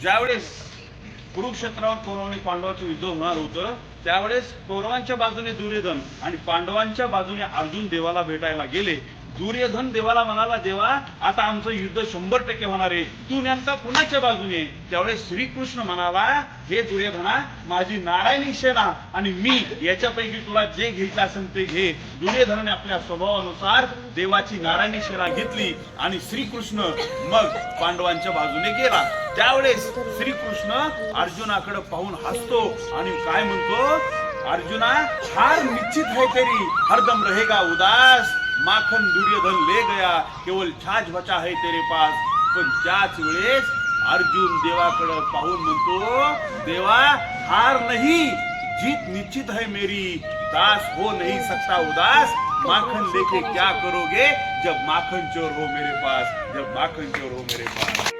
ज्यावेळेस कुरुक्षेत्रावर कौरव आणि पांडवाचं युद्ध होणार होतं त्यावेळेस कौरवांच्या बाजूने दुर्योधन आणि पांडवांच्या बाजूने अर्जुन देवाला भेटायला गेले दुर्योधन देवाला म्हणाला देवा आता आमचं युद्ध शंभर टक्के होणार आहे. तू नेमका कुणाच्या बाजूने? त्यावेळेस श्रीकृष्ण म्हणाला हे दुर्योधना माझी नारायणी सेना आणि मी याच्यापैकी तुला जे घ्यायचं असेल ते घे. दुर्योधनाने आपल्या स्वभावानुसार देवाची नारायणी सेना घेतली आणि श्रीकृष्ण मग पांडवांच्या बाजूने गेला. त्यावेळेस श्रीकृष्ण अर्जुनाकडे पाहून हसतो आणि काय म्हणतो अर्जुना हार निश्चित आहे तरी. हरदम रहेगा उदास. माखन दुर्योधन ले गया केवळ छाछ बचा है तेरे पास। पण त्याच वेळेस अर्जुन देवाकडे पाहून म्हणतो देवा हार नहीं जीत निश्चित है मेरी। दास हो नहीं सकता उदास। माखन लेके क्या करोगे जब माखन चोर हो मेरे पास जब माखन चोर हो मेरे पास?